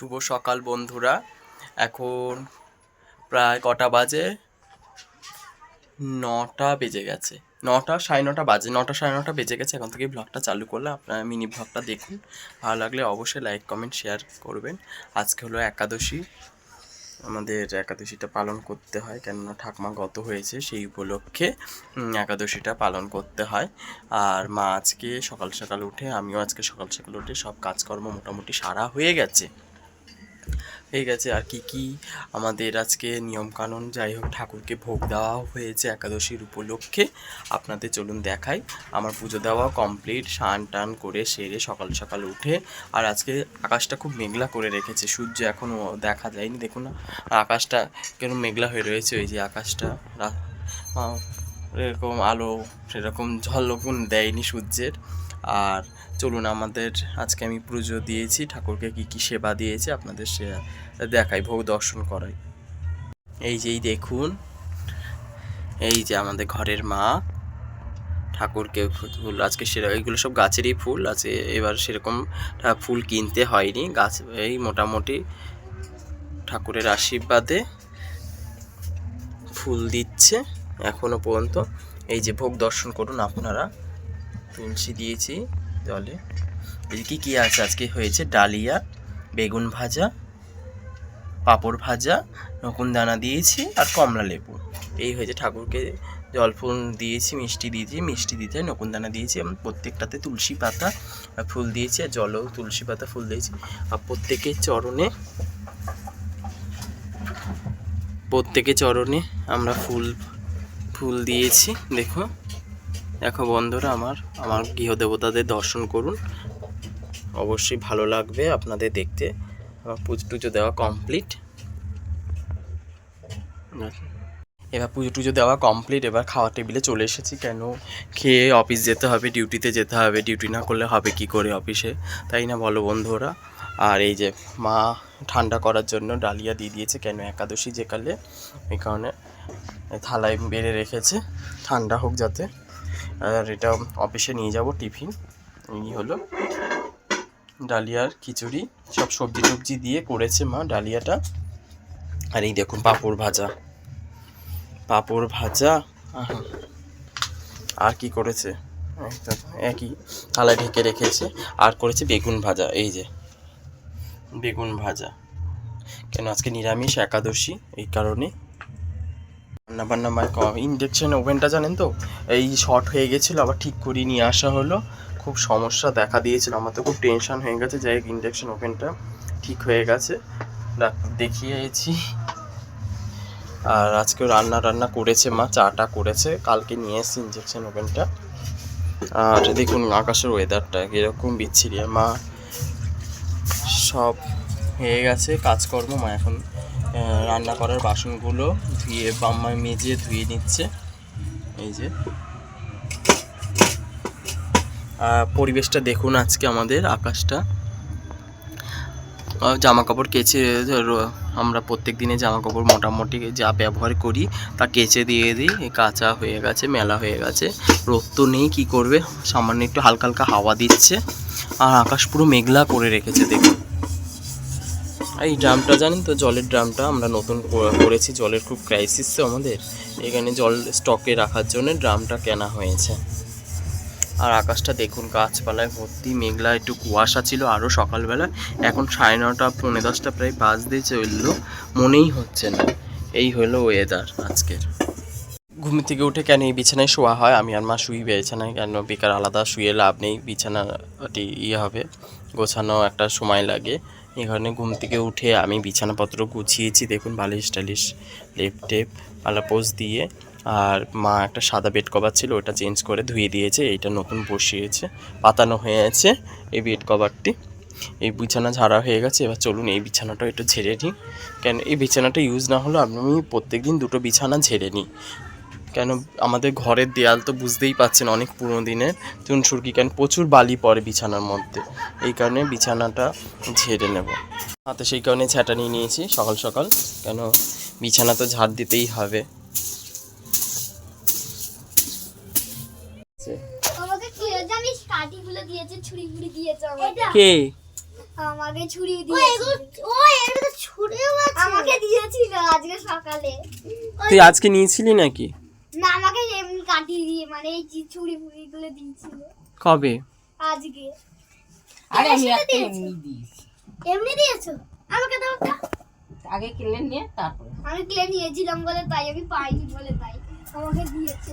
শুভ সকাল বন্ধুরা। এখন প্রায় কটা বাজে? নটা বেজে গেছে। নটা সাড়ে নটা বাজে। নটা সাড়ে নটা বেজে গেছে। এখন থেকে ব্লগটা চালু করলে আপনারা মিনি ব্লগটা দেখুন। ভালো লাগলে অবশ্যই লাইক কমেন্ট শেয়ার করবেন। আজকে হলো একাদশী। আমাদের একাদশীটা পালন করতে হয়। কেননা ঠাকমা গত হয়েছে সেই উপলক্ষে একাদশীটা পালন করতে হয়। আর মা আজকে সকাল সকাল উঠে, আমিও আজকে সকাল সকাল উঠে সব কাজকর্ম মোটামুটি সারা হয়ে গেছে। হয়ে গেছে আর কি কি আমাদের আজকে নিয়মকানুন যাই হোক ঠাকুরকে ভোগ দেওয়া হয়েছে একাদশীর উপলক্ষে। আপনাদের চলুন দেখাই। আমার পুজো দেওয়া কমপ্লিট স্নান টান করে সেরে সকাল সকাল উঠে। আর আজকে আকাশটা খুব মেঘলা করে রেখেছে। সূর্য এখনও দেখা যায়নি। দেখুন আকাশটা কেন মেঘলা হয়ে রয়েছে। ওই যে আকাশটা এরকম আলো, সেরকম ঝলকুন দেয়নি সূর্যের। আর চলুন আমাদের, আজকে আমি পুজো দিয়েছি, ঠাকুরকে কি কি সেবা দিয়েছি আপনাদের সে দেখাই, ভোগ দর্শন করাই। এই যেই দেখুন, এই যে আমাদের ঘরের মা, ঠাকুরকে ফুল, আজকে সেরকম এইগুলো সব গাছেরই ফুল আছে এবার সেরকম ফুল কিনতে হয়নি, গাছ এই মোটামুটি ঠাকুরের আশীর্বাদে ফুল দিচ্ছে, এখনও পর্যন্ত। এই যে ভোগ দর্শন করুন আপনারা। তুলসী দিয়েছি জলে। যে কী আছে? আজকে হয়েছে ডালিয়া, বেগুন ভাজা, পাঁপড় ভাজা নকুন দানা দিয়েছি আর কমলা লেবু। এই হয়েছে ঠাকুরকে জল ফুল দিয়েছি, মিষ্টি দিয়েছি। মিষ্টি দিতে নকুন দানা দিয়েছি প্রত্যেকটাতে তুলসী পাতা ফুল দিয়েছি আর জলও তুলসী পাতা ফুল দিয়েছি। আর প্রত্যেকের চরণে প্রত্যেকের চরণে আমরা ফুল ফুল দিয়েছি। দেখো। দেখো বন্ধুরা আমার আমার গৃহদেবতাদের দর্শন করুন। অবশ্যই ভালো লাগবে আপনাদের দেখতে। আমার পুজো টুজো দেওয়া কমপ্লিট এবার পুজো টুজো দেওয়া কমপ্লিট এবার খাওয়ার টেবিলে চলে এসেছি। কেন? খেয়ে অফিস যেতে হবে ডিউটিতে যেতে হবে। ডিউটি না করলে হবে কি করে অফিসে তাই না বলো বন্ধুরা? আর এই যে মা ঠান্ডা করার জন্য ডালিয়া দিয়ে দিয়েছে কেন? একাদশী যেকালে এই কারণে থালায় বেড়ে রেখেছে। ঠান্ডা হোক যাতে। আর এটা অফিসে নিয়ে যাব টিফিন। এই হলো ডালিয়ার খিচুড়ি। সব সবজি টবজি দিয়ে করেছে মা ডালিয়াটা। আর এই দেখুন পাঁপড় ভাজা। পাঁপড় ভাজা। আর কি করেছে? একই থালায় ঢেকে রেখেছে। আর করেছে বেগুন ভাজা, এই যে। বেগুন ভাজা। কেন? আজকে নিরামিষ, একাদশী, এই কারণে। রান্না বান্না মায়ের ইন্ডাকশন ওভেনটা জানেন তো? এই শর্ট হয়ে গেছিল, আবার ঠিক করিয়ে নিয়ে আসা হলো। খুব সমস্যা দেখা দিয়েছিল, আমার তো খুব টেনশন হয়ে গেছে। যাই হোক ইন্ডাকশন ওভেনটা ঠিক হয়ে গেছে। দেখিয়েছি। আর আজকেও রান্না রান্না করেছে মা, চাটা করেছে। কালকে নিয়ে এসেছি ইঞ্জেকশন ওভেনটা আর দেখুন, আকাশের ওয়েদারটা কীরকম বিচ্ছিরি। মা, সব হয়ে গেছে, কাজকর্ম মা এখন রান্না করার বাসনগুলো ধুয়ে বাম্মায় মেজে ধুয়ে নিচ্ছে। এই যে। পরিবেশটা দেখুন আজকে আমাদের, আকাশটা। জামা কাপড় কেচে আমরা প্রত্যেক দিনে জামা কাপড় মোটামুটি যা ব্যবহার করি, তা কেচে দিয়ে দিই। কাঁচা হয়ে গেছে, মেলা হয়ে গেছে। রোদ তো নেই, কী করবে? সামান্য একটু হালকা হালকা হাওয়া দিচ্ছে। আর আকাশ পুরো মেঘলা করে রেখেছে, দেখুন। এই ড্রামটা জানেন তো, জলের ড্রামটা আমরা নতুন করেছি, জলের খুব ক্রাইসিস তো আমাদের। এখানে জল স্টকে রাখার জন্য ড্রামটা কেনা হয়েছে। আর আকাশটা দেখুন, গাছপালায় ভর্তি, মেঘলা, একটু কুয়াশা ছিল আরও সকালবেলা। এখন সাড়ে নটা, পৌনে দশটা, প্রায় বাজতে চলল মনেই হচ্ছে না, এই হলো ওয়েদার আজকের। ঘুম থেকে উঠে কেন এই বিছানায় শোয়া হয়? আমি আর মা শুই বিছানায়, কেন বেকার আলাদা শুয়ে লাভ নেই? বিছানাটি ইয়ে হবে, গোছানো একটা সময় লাগে। এখানে ঘুম থেকে উঠে আমি বিছানাপত্র গুছিয়েছি, দেখুন বালিশ টালিশ, লেপ টেপ আলাপোজ দিয়ে, আর মা একটা সাদা বেড কভার ছিল, ওটা চেঞ্জ করে ধুয়ে দিয়েছে এটা নতুন বসিয়েছে, পাতানো হয়েছে এই বেড কভারটি এই বিছানা ঝাড়া হয়ে গেছে, এবার চলুন এই বিছানাটা একটু ঝেড়ে নিই। কেন এই বিছানাটা ইউজ না হলেও আমি প্রত্যেক দিন দুটো বিছানা ঝেড়ে নিই। কেন আমাদের ঘরের দেয়াল তো বুঝতেই পাচ্ছেন অনেক পুরনো দিনের। চুনসুরকি কেন প্রচুর বালি পড়ে বিছানার মধ্যে। এই কারণে বিছানাটা ঝেড়ে নেব। হাতে সেই কারণে ঝাঁটা নিয়ে নিয়েছি সকাল সকাল কেন বিছানা তো ঝাড় দিতেই হবে। আমাকে কি জানিস কাঠিগুলো দিয়েছে ছুরি ফুড়ি দিয়েছে আমাকে। কে? আমাকে ছুরি দিয়েছিল ও এটা ছুরিও আছে। আমাকে দিয়েছিল আজকে সকালে। তুই আজকে নিয়েছিলি নাকি? না আমাকে এমনি কাটিয়ে দিয়ে মানে এই যে ছুরি ফুড়ি গুলো দিয়েছিল। কবে? আজকে। আরে আমি একটা এমনি দিয়েছি। এমনি দিয়েছ? আমাকে দাও একটা। আগে কিনে নিয়ে তারপরে। আমি কিনে নিয়েছিলাম বলে তাই আমি পাইনি বলে তাই। আমাকে দিয়েছে।